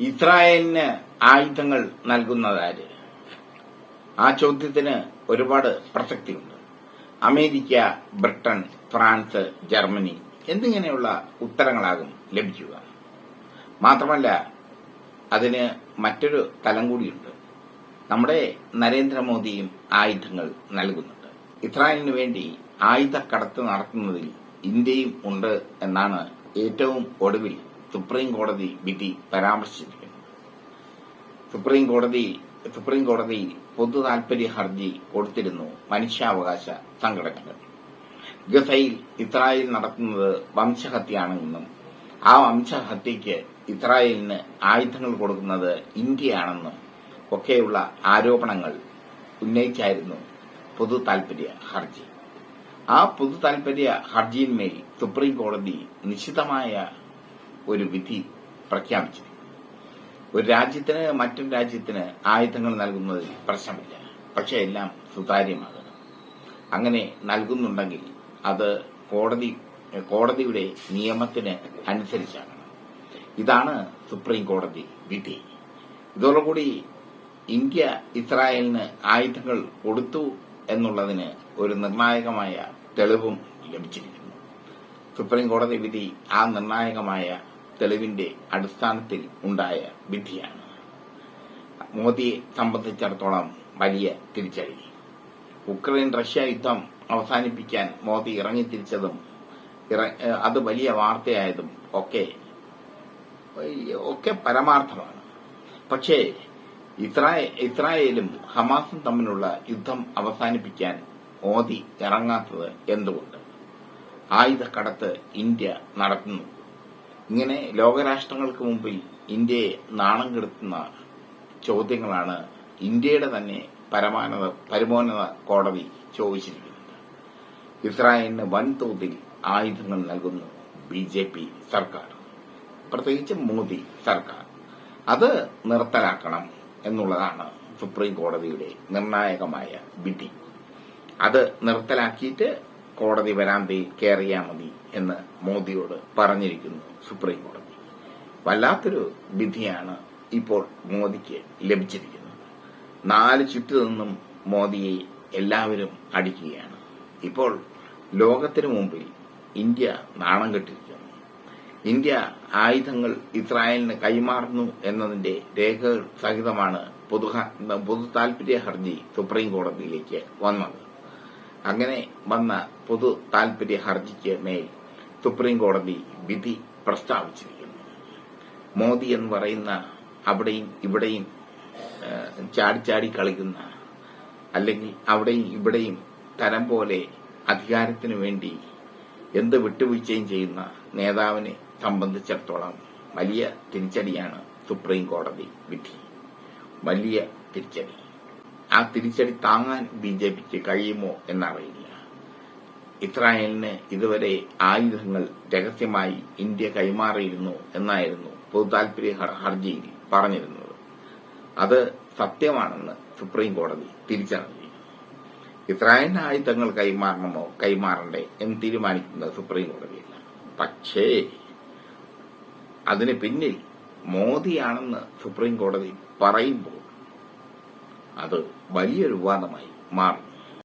ഇസ്രായേലിന് ആയുധങ്ങൾ നൽകുന്നതാര് ആ ചോദ്യത്തിന് ഒരുപാട് പ്രസക്തിയുണ്ട്. അമേരിക്ക ബ്രിട്ടൻ ഫ്രാൻസ് ജർമ്മനി എന്നിങ്ങനെയുള്ള ഉത്തരങ്ങളാകും ലഭിക്കുക. മാത്രമല്ല അതിന് മറ്റൊരു തലം കൂടിയുണ്ട്. നമ്മുടെ നരേന്ദ്രമോദിയും ആയുധങ്ങൾ നൽകുന്നുണ്ട്. ഇസ്രായേലിന് വേണ്ടി ആയുധ കടത്ത് നടത്തുന്നതിൽ ഇന്ത്യയും ഉണ്ട് എന്നാണ് ഏറ്റവും ഒടുവിൽ സുപ്രീം കോടതി വിധി പരാമർശിച്ചിരിക്കുന്നു. സുപ്രീം കോടതി സുപ്രീം കോടതി പൊതു താൽപര്യ ഹർജി കൊടുത്തിരുന്നു മനുഷ്യാവകാശ സംഘടനകൾ. ഗസയിൽ ഇസ്രായേൽ നടത്തുന്നത് വംശഹത്യയാണെന്നും ആ വംശഹത്യയ്ക്ക് ഇസ്രായേലിന് ആയുധങ്ങൾ കൊടുക്കുന്നത് ഇന്ത്യയാണെന്നും ഒക്കെയുള്ള ആരോപണങ്ങൾ ഉന്നയിച്ചായിരുന്നു പൊതു താൽപര്യ ഹർജി. ആ പൊതു താൽപര്യ ഹർജിയിന്മേൽ സുപ്രീം കോടതി നിശിതമായ ഒരു വിധി പ്രഖ്യാപിച്ചിരിക്കുന്നു. ഒരു രാജ്യത്തിന് മറ്റൊരു രാജ്യത്തിന് ആയുധങ്ങൾ നൽകുന്നതിൽ പ്രശ്നമില്ല. പക്ഷേ എല്ലാം സുതാര്യമാകണം. അങ്ങനെ നൽകുന്നുണ്ടെങ്കിൽ അത് കോടതി കോടതിയുടെ നിയമത്തിന് അനുസരിച്ചാകണം. ഇതാണ് സുപ്രീം കോടതി വിധി. ഇതോടുകൂടി ഇന്ത്യ ഇസ്രായേലിന് ആയുധങ്ങൾ കൊടുത്തു എന്നുള്ളതിന് ഒരു നിർണായകമായ തെളിവും ലഭിച്ചിരിക്കുന്നു. സുപ്രീം കോടതി വിധി ആ നിർണായകമായ തെളിവിന്റെ അടിസ്ഥാനത്തിൽ ഉണ്ടായ വിധിയാണ്. മോദിയെ സംബന്ധിച്ചിടത്തോളം വലിയ തിരിച്ചടി. ഉക്രൈൻ റഷ്യ യുദ്ധം അവസാനിപ്പിക്കാൻ മോദി ഇറങ്ങി തിരിച്ചതും അത് വലിയ വാർത്തയായതും ഒക്കെ ഒക്കെ പരമാർത്ഥമാണ്. പക്ഷേ ഇസ്രായേ ഇസ്രായേലും ഹമാസും തമ്മിലുള്ള യുദ്ധം അവസാനിപ്പിക്കാൻ മോദി ഇറങ്ങാത്തത് എന്തുകൊണ്ട്? ആയുധക്കടത്ത് ഇന്ത്യ നടത്തുന്നു. ഇങ്ങനെ ലോകരാഷ്ട്രങ്ങൾക്ക് മുമ്പിൽ ഇന്ത്യയെ നാണം കെടുത്തുന്ന ചോദ്യങ്ങളാണ് ഇന്ത്യയുടെ തന്നെ പരമാനത പരമോന്നത കോടതി ചോദിച്ചിരിക്കുന്നത്. ഇസ്രായേലിന് വൻതോതിൽ ആയുധങ്ങൾ നൽകുന്നു ബി ജെ പി സർക്കാർ. പ്രത്യേകിച്ച് മോദി സർക്കാർ. അത് നിർത്തലാക്കണം എന്നുള്ളതാണ് സുപ്രീം കോടതിയുടെ നിർണായകമായ വിധി. അത് നിർത്തലാക്കിയിട്ട് കോടതി വരാന്തയിൽ കയറിയാൽ മതി എന്ന് മോദിയോട് പറഞ്ഞിരിക്കുന്നു സുപ്രീം കോടതി. വല്ലാത്തൊരു വിധിയാണ് ഇപ്പോൾ മോദിക്ക് ലഭിച്ചിരിക്കുന്നത്. നാല് ചുറ്റു നിന്നും മോദിയെ എല്ലാവരും അടിക്കുകയാണ്. ഇപ്പോൾ ലോകത്തിനു മുമ്പിൽ ഇന്ത്യ നാണം കെട്ടിരിക്കുന്നു. ഇന്ത്യ ആയുധങ്ങൾ ഇസ്രായേലിന് കൈമാറുന്നു എന്നതിന്റെ രേഖകൾ സഹിതമാണ് പൊതു പൊതു താൽപര്യ ഹർജി സുപ്രീം കോടതിയിലേക്ക് വന്നത്. അങ്ങനെ വന്ന പൊതു താൽപര്യ ഹർജിക്ക് മേൽ സുപ്രീം കോടതി വിധി പ്രസ്താവിച്ചിരിക്കുന്നു. മോദി എന്ന് പറയുന്ന അവിടെയും ഇവിടെയും ചാടിച്ചാടി കളിക്കുന്ന അല്ലെങ്കിൽ അവിടെയും ഇവിടെയും തരം പോലെ അധികാരത്തിനു വേണ്ടി എന്ത് വിട്ടുവീഴ്ചയും ചെയ്യുന്ന നേതാവിനെ സംബന്ധിച്ചിടത്തോളം വലിയ തിരിച്ചടിയാണ് സുപ്രീം കോടതി വിധി. വലിയ തിരിച്ചടി. ആ തിരിച്ചടി താങ്ങാൻ ബി ജെ പിക്ക് കഴിയുമോ എന്നറിയില്ല. ഇസ്രായേലിന് ഇതുവരെ ആയുധങ്ങൾ രഹസ്യമായി ഇന്ത്യ കൈമാറിയിരുന്നു എന്നായിരുന്നു പൊതു താൽപര്യ ഹർ- ഹർജിയിൽ പറഞ്ഞിരുന്നത്. അത് സത്യമാണെന്ന് സുപ്രീം കോടതി തിരിച്ചറിഞ്ഞു. ഇസ്രായേലിന് ആയുധങ്ങൾ കൈമാറണമോ കൈമാറണ്ടേ എന്ന് തീരുമാനിക്കുന്നത് സുപ്രീം കോടതിയല്ല. പക്ഷേ അതിന് പിന്നിൽ മോദിയാണെന്ന് സുപ്രീം കോടതി പറയുമ്പോൾ അത് വലിയൊരു വിവാദമായി മാറും.